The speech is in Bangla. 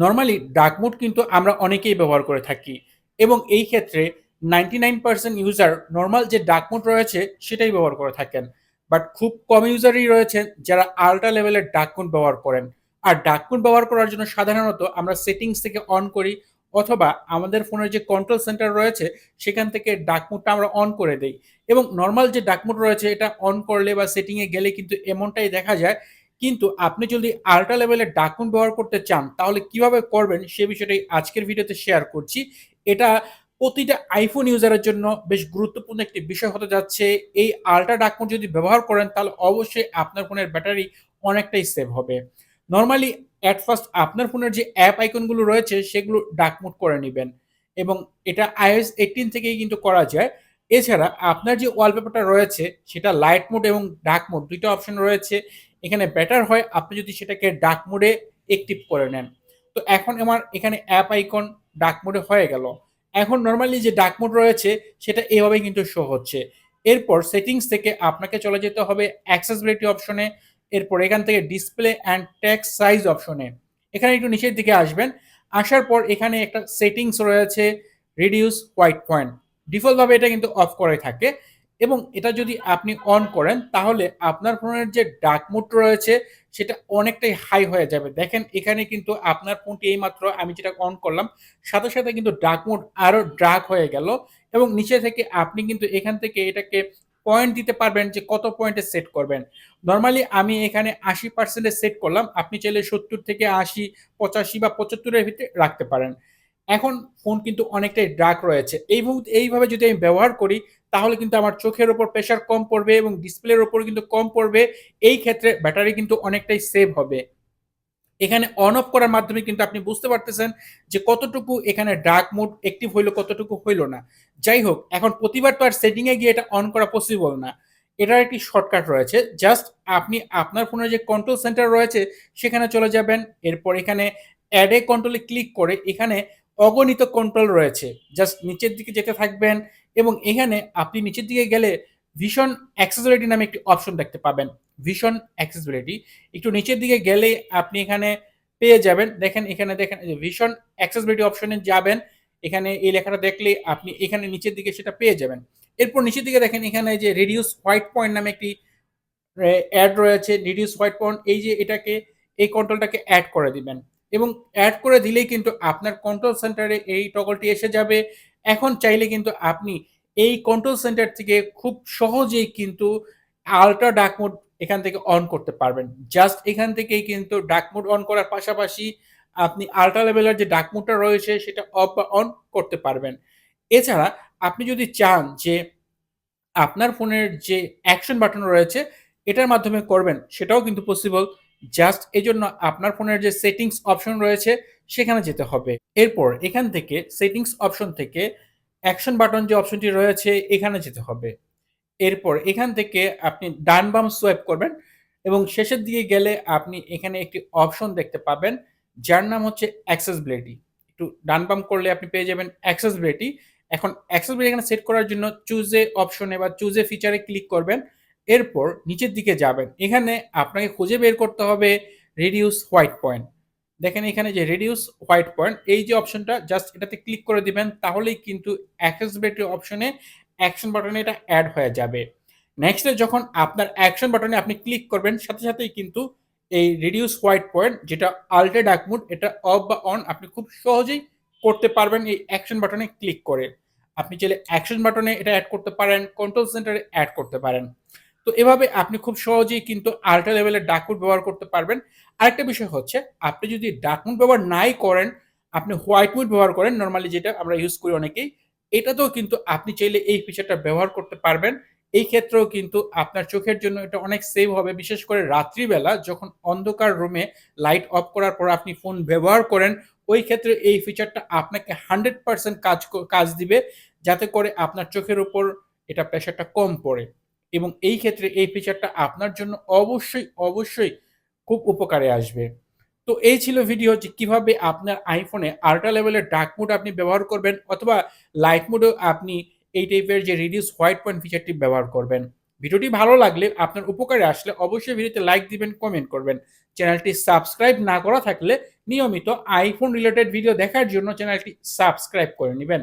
নরমালি ডার্ক মোড কিন্তু আমরা অনেকেই ব্যবহার করে থাকি এবং এই ক্ষেত্রে 99% ইউজার নর্মাল যে ডার্ক মোড রয়েছে, সেটাই ব্যবহার করে থাকেন। বাট খুব কম ইউজারই রয়েছেন যারা আল্ট্রা লেভেলের ডার্ক মোড ব্যবহার করেন। আর ডার্ক মোড ব্যবহার করার জন্য সাধারণত আমরা সেটিংস থেকে অন করি, অথবা আমাদের ফোনের যে কন্ট্রোল সেন্টার রয়েছে, সেখান থেকে ডার্ক মোডটা আমরা অন করে দেই এবং নর্মাল যে ডার্ক মোড রয়েছে, এটা অন করলে বা সেটিংয়ে গেলে কিন্তু এমনটাই দেখা যায় কিন্তু আপনি যদি আল্ট্রা লেভেলের মোড ব্যবহার করতে চান, তাহলে কীভাবে করবেন সে বিষয়টাই আজকের ভিডিওতে শেয়ার করছি। এটা প্রতিটা আইফোন ইউজারের জন্য বেশ গুরুত্বপূর্ণ একটি বিষয় হতে যাচ্ছে। এই আল্ট্রা মোড যদি ব্যবহার করেন, তাহলে অবশ্যই আপনার ফোনের ব্যাটারি অনেকটাই সেভ হবে। নর্মালি অ্যাট ফার্স্ট আপনার ফোনের যে অ্যাপ আইকনগুলো রয়েছে, সেগুলো ডার্ক মোড করে নেবেন এবং এটা iOS 18 থেকেই কিন্তু করা যায়। এছাড়া আপনার যে ওয়ালপেপারটা রয়েছে, সেটা লাইট মোড এবং ডার্ক মোড ২ টা অপশন রয়েছে। এখানে বেটার হয়, আপনি যদি সেটাকে ডার্ক মোডে অ্যাক্টিভ করে নেন। তো এখন আমার এখানে অ্যাপ আইকন ডার্ক মোডে হয়ে গেল। এখন নর্মালি যে ডার্ক মোড রয়েছে, সেটা এভাবেই কিন্তু শো হচ্ছে। এরপর সেটিংস থেকে আপনাকে চলে যেতে হবে অ্যাক্সেসিবিলিটি অপশনে। এরপর এখান থেকে ডিসপ্লে অ্যান্ড ট্যাক্স সাইজ অপশনে। এখানে একটু নিচের দিকে আসবেন। আসার পর এখানে একটা সেটিংস রয়েছে রিডিউস হোয়াইট পয়েন্ট। ডিফল্টভাবে এটা কিন্তু অফ করে থাকে এবং এটা যদি আপনি অন করেন তাহলে আপনার ফোনের যে ডার্ক মোড রয়েছে সেটা অনেকটাই হাই হয়ে যাবে। দেখেন এখানে কিন্তু আপনার ফোনটি এইমাত্র আমি যেটা অন করলাম সাথে, সাথে কিন্তু ডার্ক মোড আরও ডার্ক হয়ে গেল এবং নিচে থেকে আপনি কিন্তু এখান থেকে এটাকে পয়েন্ট দিতে পারবেন যে কত পয়েন্টে সেট করবেন। নর্মালি আমি এখানে ৮০% এ সেট করলাম। আপনি চাইলে ৭০ থেকে ৮০, ৮৫ বা পঁচাত্তরের ভিতরে রাখতে পারেন। এখন ফোন কিন্তু অনেকটাই ডার্ক রয়েছে। এই এইভাবে যদি আমি ব্যবহার করি তাহলে কিন্তু আমার চোখের ওপর প্রেশার কম পড়বে এবং ডিসপ্লের ওপর কিন্তু কম পড়বে। এই ক্ষেত্রে ব্যাটারি কিন্তু অনেকটাই সেভ হবে। এখানে অন অফ করার মাধ্যমে কিন্তু আপনি বুঝতে পারতেছেন যে কতটুকু এখানে ডার্ক মোড অ্যাক্টিভ হইল, কতটুকু হইল না। যাই হোক এখন প্রতিবার তো আর সেটিং এ গিয়ে এটা অন করা পসিবল না। এটার একটি শর্টকাট রয়েছে। জাস্ট আপনি আপনার ফোনের যে কন্ট্রোল সেন্টার রয়েছে সেখানে চলে যাবেন। এরপর এখানে অ্যাডে কন্ট্রোলে ক্লিক করে এখানে অগণিত কন্ট্রোল রয়েছে। জাস্ট নিচের দিকে যেতে থাকবেন এবং এখানে আপনি নিচের দিকে গেলে ভিশন অ্যাক্সেসিবিলিটি নামে একটি অপশন দেখতে পাবেন। ভিশন অ্যাক্সেসিবিলিটি একটু নিচের দিকে গেলে আপনি এখানে পেয়ে যাবেন। দেখেন এখানে দেখেন ভিশন অ্যাক্সেসিবিলিটি অপশনে যাবেন। এখানে এই লেখাটা দেখলে আপনি এখানে নিচের দিকে সেটা পেয়ে যাবেন। এরপর নিচের দিকে দেখেন এখানে যে রিডিউস হোয়াইট পয়েন্ট নামে একটি অ্যাড রয়েছে। রিডিউস হোয়াইট পয়েন্ট এই যে এটাকে, এই কন্ট্রোলটাকে অ্যাড করে দিবেন এবং অ্যাড করে দিলেই কিন্তু আপনার কন্ট্রোল সেন্টারে এই টগলটি এসে যাবে। এখন চাইলে কিন্তু আপনি এই কন্ট্রোল সেন্টার থেকে খুব সহজেই কিন্তু আল্ট্রা ডার্ক মোড এখান থেকে অন করতে পারবেন। জাস্ট এখান থেকেই কিন্তু ডার্ক মোড অন করার পাশাপাশি আপনি আল্ট্রা লেভেলের যে ডার্ক মোডটা রয়েছে সেটা অফ বা অন করতে পারবেন। এছাড়া আপনি যদি চান যে আপনার ফোনের যে অ্যাকশন বাটন রয়েছে এটার মাধ্যমে করবেন, সেটাও কিন্তু পসিবল। জাস্ট এজন্য আপনার ফোনের যে সেটিংস অপশন রয়েছে সেখানে যেতে হবে। এরপর এখান থেকে সেটিংস অপশন থেকে অ্যাকশন বাটন যে অপশনটি রয়েছে, এখানে যেতে হবে। এরপর এখান থেকে আপনি ডান বাম সোয়াইপ করবেন এবং শেষের দিকে গেলে আপনি এখানে একটি অপশন দেখতে পাবেন, যার নাম হচ্ছে অ্যাক্সেসিবিলিটি। একটু ডান বাম করলে আপনি পেয়ে যাবেন অ্যাক্সেসিবিলিটি। এখন অ্যাক্সেসিবিলিটি এখানে সেট করার জন্য চুজে অপশনে বা চুজে ফিচারে ক্লিক করবেন। এরপর নিচের দিকে যাবেন। এখানে আপনাকে খুঁজে বের করতে হবে রিডিউস হোয়াইট পয়েন্ট। দেখেন এখানে যে রিডিউস হোয়াইট পয়েন্ট এই যে অপশনটা জাস্ট এটাতে ক্লিক করে দিবেন তাহলেই কিন্তু অ্যাক্সেসিবিলিটি অপশনে অ্যাকশন বাটনে এটা অ্যাড হয়ে যাবে। নেক্সট যখন আপনার অ্যাকশন বাটনে আপনি ক্লিক করবেন সাথে, সাথেই কিন্তু এই রিডিউস হোয়াইট পয়েন্ট যেটা আল্ট্রা ডার্ক মোড এটা অফ বা অন আপনি খুব সহজেই করতে পারবেন এই অ্যাকশন বাটনে ক্লিক করে। আপনি চাইলে অ্যাকশন বাটনে এটা অ্যাড করতে পারেন, কন্ট্রোল সেন্টারে অ্যাড করতে পারেন। তো এভাবে আপনি খুব সহজেই কিন্তু আল্ট্রা লেভেলের ডার্ক মোড ব্যবহার করতে পারবেন। আরেকটা বিষয় হচ্ছে আপনি যদি ডার্ক মোড ব্যবহার নাই করেন, আপনি হোয়াইট মোড ব্যবহার করেন নর্মালি যেটা আমরা ইউজ করি অনেকেই। এটাতেও কিন্তু আপনি চাইলে এই ফিচারটা ব্যবহার করতে পারবেন। এই ক্ষেত্রেও কিন্তু আপনার চোখের জন্য এটা অনেক সেভ হবে। বিশেষ করে রাত্রিবেলা যখন অন্ধকার রুমে লাইট অফ করার পর আপনি ফোন ব্যবহার করেন, ওই ক্ষেত্রে এই ফিচারটা আপনাকে 100% কাজ কাজ দিবে যাতে করে আপনার চোখের উপর এটা প্রেশারটা কম পড়ে এবং এই ক্ষেত্রে এই ফিচারটা আপনার জন্য অবশ্যই অবশ্যই খুব উপকারে আসবে। তো এই ছিল ভিডিও যে কীভাবে আপনার আইফোনে আল্ট্রা লেভেলের ডার্ক মোড আপনি ব্যবহার করবেন অথবা লাইট মোডেও আপনি এই টাইপের যে রিডিউস হোয়াইট পয়েন্ট ফিচারটি ব্যবহার করবেন। ভিডিওটি ভালো লাগলে আপনার উপকারে আসলে অবশ্যই ভিডিওতে লাইক দিবেন কমেন্ট করবেন। চ্যানেলটি সাবস্ক্রাইব না করা থাকলে নিয়মিত আইফোন রিলেটেড ভিডিও দেখার জন্য চ্যানেলটি সাবস্ক্রাইব করে নেবেন।